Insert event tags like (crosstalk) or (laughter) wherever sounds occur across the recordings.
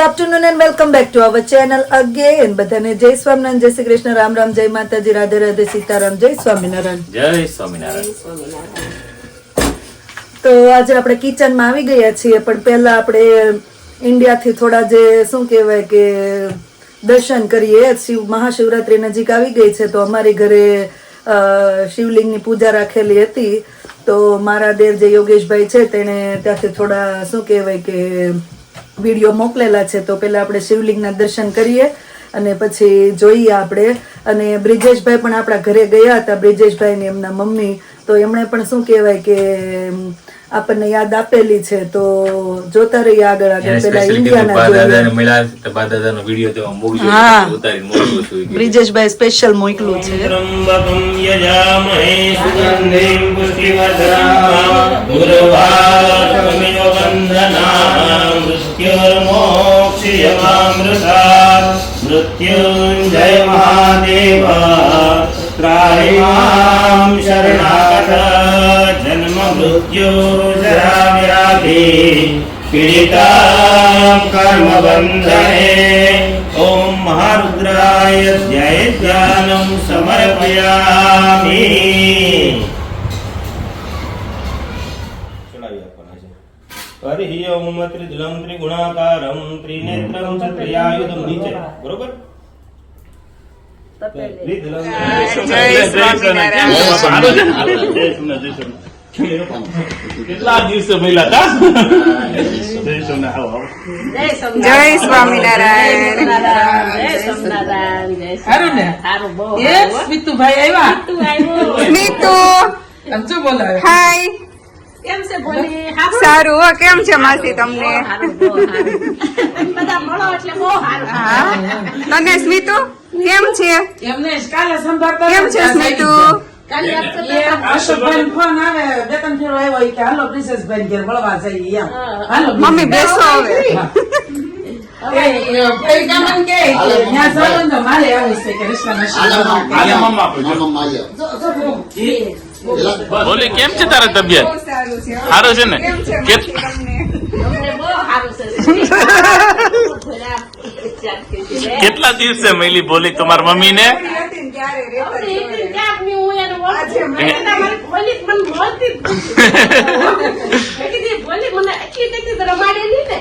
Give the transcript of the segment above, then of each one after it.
Afternoon and welcome back to our channel again બધાને જય સ્વામિનારાયણ જય શ્રી કૃષ્ણ. રામ રામ જય માતાજી. રાધે રાધે સીતારામ. જય સ્વામિનારાયણ. જય સ્વામિનારાયણ. તો આજે આપણે કિચનમાં આવી ગયા છીએ પણ પહેલા આપણે ઇન્ડિયાથી થોડા જે શું કહેવાય કે દર્શન કરીએ. શિવ મહાશિવરાત્રી નજીક આવી ગઈ છે તો અમારી ઘરે અ, શિવલિંગની પૂજા રાખેલી હતી. તો મારા દેર જે યોગેશભાઈ છે તેણે ત્યાંથી થોડા શું કહેવાય કે વીડિયો મોકલેલા છે તો પહેલાં આપણે શિવલિંગના દર્શન કરીએ અને પછી જોઈએ આપણે. અને બ્રિજેશભાઈ પણ આપણા ઘરે ગયા હતા બ્રિજેશભાઈ ને એમના મમ્મી. તો એમણે પણ શું કહેવાય કે આપણને યાદ આપેલી છે તો જોતા રહીએ આગળ આગળ. પેલા હા. બ્રિજેશભાઈ સ્પેશિયલ મોકલું છે. ત્રંબકમ महादेव त्राहि मां शरणागत जन्म मृत्यु जरा व्याधि पीडितां कर्मबन्धने ॐ महारुद्राय ध्यानं સમર્પયામિ હરિ ઓમ ત્રિદલમ ત્રિગુણાકારમ ત્રિનેત્રમ ચ ત્રયાયુધમ નીચે બરોબર ત્રિદલમ કેટલા દિવસે જય સ્વામિનારાયણ હારું ને? હારું બહુ એ સ્મિતુભાઈ આવ્યા સ્મિતુ શું બોલાવે હાય કેમ છે ભોલી સારું હો કેમ છે માસી તમને તને સ્મિતુ કેમ છે? એમને કાલે સંભાળતા કેમ છે સ્મિતુ? મમ્મી બેસો હવે. બોલી. કેમ છે તારા તબિયત? સારું છે ને? કેમ છે. (laughs) કેટલા દિવસે મળી બોલી તમારી મમ્મી ને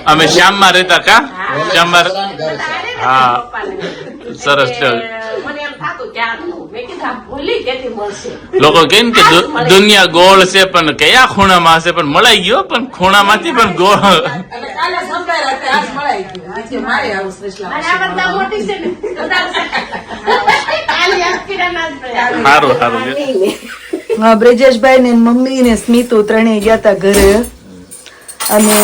અમે શ્યામમાં રહેતા કા? શ્યામમાં હા. સરસ લોકો કેમ કે દુનિયા ગોળ છે, પણ કયા ખૂણામાં હશે? પણ મળાઈ ગયો, પણ ખૂણામાંથી પણ ગોળ. આજે મારે આવું શ્રેષ્ઠ બધા મોટી છે ને. સારું સારું હા બ્રિજેશભાઈ ને મમ્મી ને સ્મિતુ ત્રણેય ગયા હતા ઘરે અને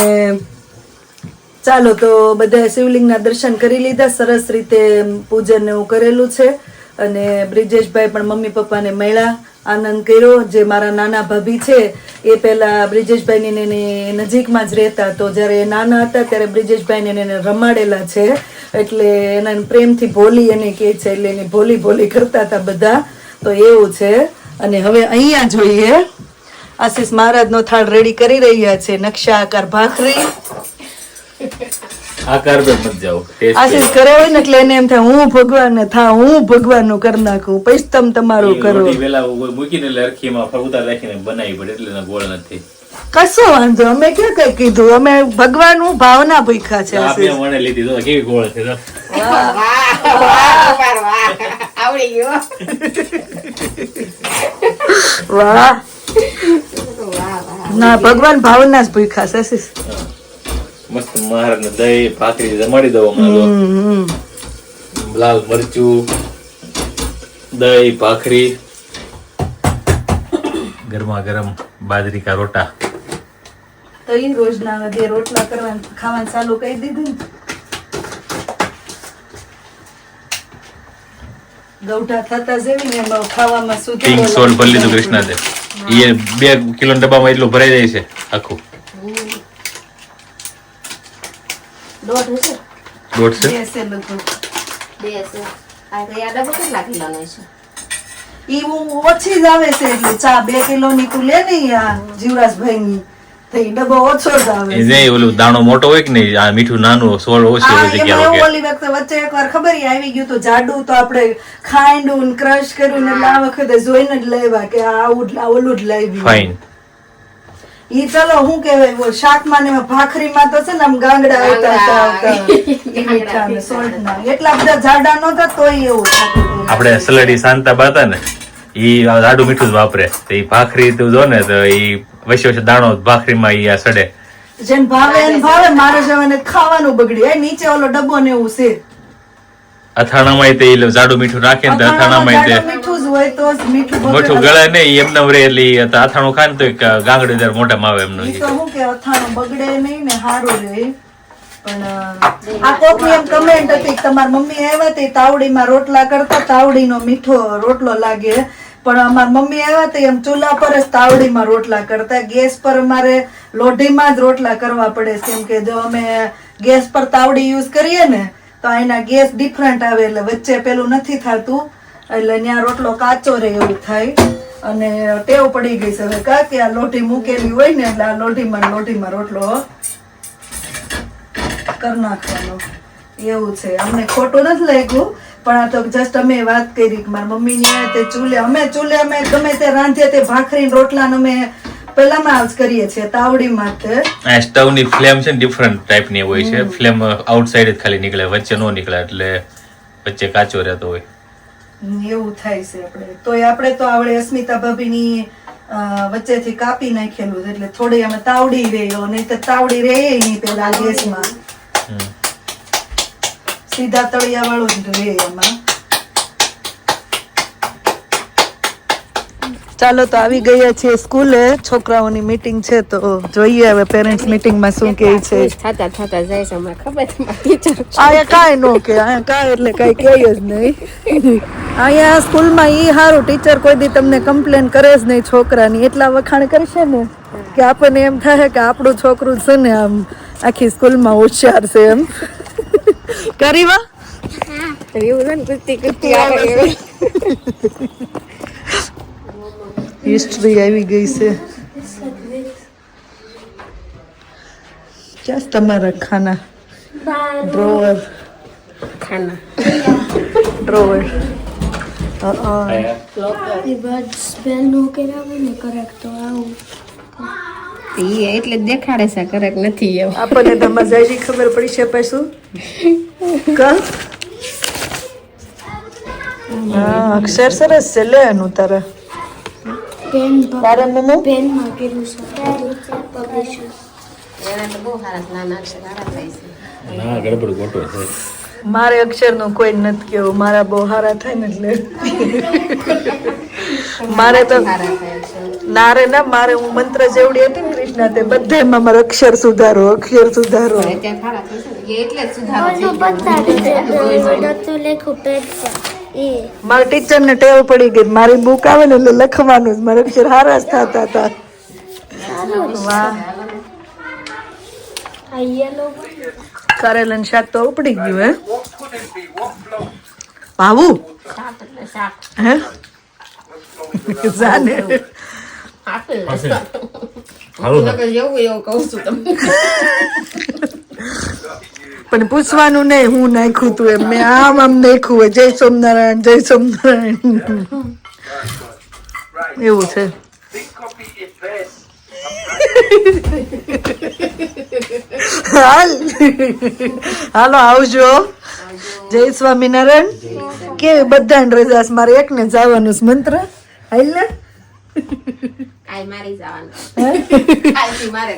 ચાલો તો બધા શિવલિંગના દર્શન કરી લીધા સરસ રીતે પૂજન એવું કરેલું છે અને બ્રિજેશભાઈ પણ મમ્મી પપ્પાને મળ્યા આનંદ કર્યો. જે મારા નાના ભાભી છે, એ પેલા બ્રિજેશભાઈ ની એની નજીકમાં જ રહેતા. તો જ્યારે એ નાના હતા, ત્યારે બ્રિજેશભાઈ ને એને રમાડેલા છે. એટલે એના પ્રેમથી ભોલી એને કહે છે, એટલે એને ભોલી ભોલી કરતા હતા બધા. તો એવું છે. અને હવે અહીંયા જોઈએ. આશીષ મહારાજનો થાળ રેડી કરી રહ્યા છે. નકશા આકાર ભાખરી. આકાર બે મત જાઓ. આશીષ કરે હોય ને એટલે એને એમ થાય હું ભગવાન ને થા હું ભગવાનનું કરી નાખું. પછી તમ તમારું કરો. પેલા મૂકીને અરખીમાં ઉતાર રાખીને બનાવી પડે એટલે ગોળ નથી. કશો વાંધો અમે ક્યાં કઈ કીધું? અમે ભગવાન હું ભાવના ભૂખ્યા છે આપણે મને લીધી તો કેવી ગોળ છે આવડી ગયો વાહ ના ભગવાન ભાવના જ ભૂખ્યા છે મહારાજને દહીં ભાખરી જમાડી દઉં હમણાં તો. લાલ મરચું દહીં ભાખરી. ગરમા ગરમ બાજરી કા રોટા. તો ઈ રોજના બે રોટલા કરવાનું ખાવાનું ચાલુ કરી દીધું ગૌઠા થતા જેવી ને એમાં ખાવામાં સુધી સોન સોલ્ટ ભરી લીધું દેવ એ બે કિલો ડબ્બામાં એટલું ભરાઈ જાય છે આખું. દોઢ છે? બે છે લગભગ. બે હશે આ તો આ ડબ્બો કેટલા કિલોનો છે? ઈ હું ઓછી જ આવે છે એટલે ચા બે કિલો ની તું લે ને આ જીવરાજભાઈ ની ડબ્બો ઓછો જ આવે એ ઓલું દાણો મોટો હોય કે નહીં આ મીઠું નાનું સોળ ઓછી હોય જગ્યા એવું ઓલી વખતે વચ્ચે એકવાર ખબર આવી ગયું તો જાડું તો આપણે ખાંડું ને ક્રશ કર્યું ને એટલે આ વખતે જોઈને જ લેવા કે આ આવું ઓલું જ ફાઇન ઈ ચલો હું કહેવાય ઓ શાકમાં ને ભાખરીમાં તો છે ને આમ ગાંગડા આવતા હતા આવતા. મીઠા ને સોલ્ટના. એટલા બધા જાડા નહોતા તોય એવું થતું આપણે સલાડી શાંતા બાતા ને ઈ આ જાડું મીઠું જ વાપરે. તો ઈ ભાખરી તું જો ને તો ઈ વચ્ચે વચ્ચે દાણો ભાખરીમાં ઈ આ સડે. જેમ ભાવે એને ભાવે મારે જવાને ખાવાનું બગડી એ નીચે ઓલો ડબ્બો ને એવું છે. અથાણામાં તે જાડું મીઠું નાખે ને અથાણામાં તે મીઠું ગળે ને એમને રે એટલે અથાણું ખાય ને તો એક ગાંગડી દર મોઢામાં આવે એમનું શું કે અથાણું બગડે નહીં ને સારું રહે પણ આ કોકની એમ કમેન્ટ હતી તમારી મમ્મી આવ્યા તે તાવડીમાં રોટલા કરતા તાવડીનો મીઠો રોટલો લાગે. પણ અમાર મમ્મી આવ્યા તે એમ ચૂલા પર જ તાવડીમાં રોટલા કરતા. ગેસ પર અમારે લોઢીમાં જ રોટલા કરવા પડે છે. કેમ કે જો અમે ગેસ પર તાવડી યુઝ કરીએ ને તો એના ગેસ ડિફરન્ટ આવે એટલે વચ્ચે પેલું નથી થતું, એટલે ત્યાં રોટલો કાચો રહે એવું થાય. અને ટેવ પડી ગઈ છે હવે કા આ લોઢી મૂકેલી હોય ને એટલે આ લોટીમાં લોઢીમાં રોટલો કરી નાખવાનો. એવું છે. અમને ખોટું નથી લાગ્યું, પણ આ તો જસ્ટ અમે વાત કરી કે મારા મમ્મીની તે ચૂલે, અમે ચૂલે અમે ગમે તે રાંધીએ તે ભાખરી રોટલા અમે પેલામાં જ કરીએ છીએ તાવડીમાં માટે આ સ્ટવની ફ્લેમ છે ને ડિફરન્ટ ટાઈપની હોય છે. ફ્લેમ આઉટસાઇડ જ ખાલી નીકળે વચ્ચે નો નીકળે એટલે વચ્ચે કાચો રહેતો હોય. એવું થાય છે આપણે. તોય આપણે તો આવડે અસ્મિતા ભાભીની વચ્ચેથી કાપી નાખેલું એટલે થોડી અમે તાવડી રહ્યો નહીં તો તાવડી રહે નહીં પેલા ગેસમાં. સીધા તળિયા વાળું જ રહે એમાં ચાલો તો આવી ગયા છીએ સ્કૂલે. છોકરાઓની મીટિંગ છે તો જોઈએ હવે પેરેન્ટ્સ મીટિંગમાં શું કહે છે. થતા થતા જાય છે અમને ખબર ટીચર આયા કાંઈ નો કે આયા કાંઈ એટલે કાંઈ કહે જ નહીં. અહીંયા સ્કૂલમાં ઈ હારું ટીચર કોઈ દી તમને કમ્પ્લેન કરે જ નહીં છોકરાની. એટલા વખાણ કરશે ને કે આપણને એમ થાય કે આપણું છોકરું છે ને આમ આખી સ્કૂલમાં હોશિયાર છે એમ. કરી વા. એવું છે ને કુસ્તી. હિસ્ટ્રી આવી ગઈ છે ક્યાં તમારા ખાના ડ્રોવર ખાના ડ્રોવર એટલે જ દેખાડે છે કરેક નથી એવું. આપણને તો મજાજી ખબર પડી છે પાછું. કા? હા અક્ષર સરસ છે લે એનું તારે. પેન તારે મમ્મુ પેનમાં કર્યું છે. પબ્લિશર. એના તો બહુ સારા નાના અક્ષર સારા થાય છે. ના ગડબડ છે. મારે અક્ષરનું કોઈ નથી કેવો મારા બહુ હારા થાય ને એટલે. મારે તો નારે ના મારે હું મંત્ર જેવડી હતી ને કૃષ્ણ તે બધામાં મારે અક્ષર સુધારો અક્ષર સુધારો. એટલે સુધારો મારા ટીચર ને ટેવ પડી ગઈ. મારી બુક આવે ને એટલે લખવાનું જ. મારા અક્ષર હારા જ થતા હતા. કરેલન શાક તો ઉપડી ગયું હે? ભાવું? હે? જાને. હાલો એવું એવું કહું છું તમને. (laughs) પણ પૂછવાનું નહીં હું નાખ્યું તું એમ. મેં આમ આમ નાખ્યું હોય. જય સોમનારાયણ જય સોમનારાયણ એવું છે. હાલ. હાલો આવજો. જય સ્વામિનારાયણ. કે બધાને રજાસ મારે મારે એકને જવાનું છે મંત્ર. હાલ ને.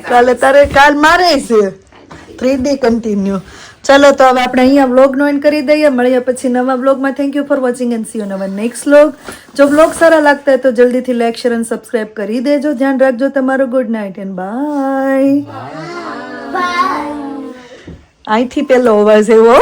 કાલે તારે કાલ મારે છે. થ્રી ડી કન્ટિન્યુ ચાલો તો હવે આપણે અહીંયા વ્લોગ નોઈન એન્ડ કરી દઈએ. મળીએ પછી નવા વ્લોગમાં. Thank you for watching and see you નવા નેક્સ્ટ બ્લોગ જો વ્લોગ સારા લાગતા હોય તો જલ્દીથી લાઈક શેર અને સબસ્ક્રાઈબ કરી દેજો. ધ્યાન રાખજો તમારું ગુડ નાઇટ એન્ડ બાય અહીંથી પેલો અવાજ એવો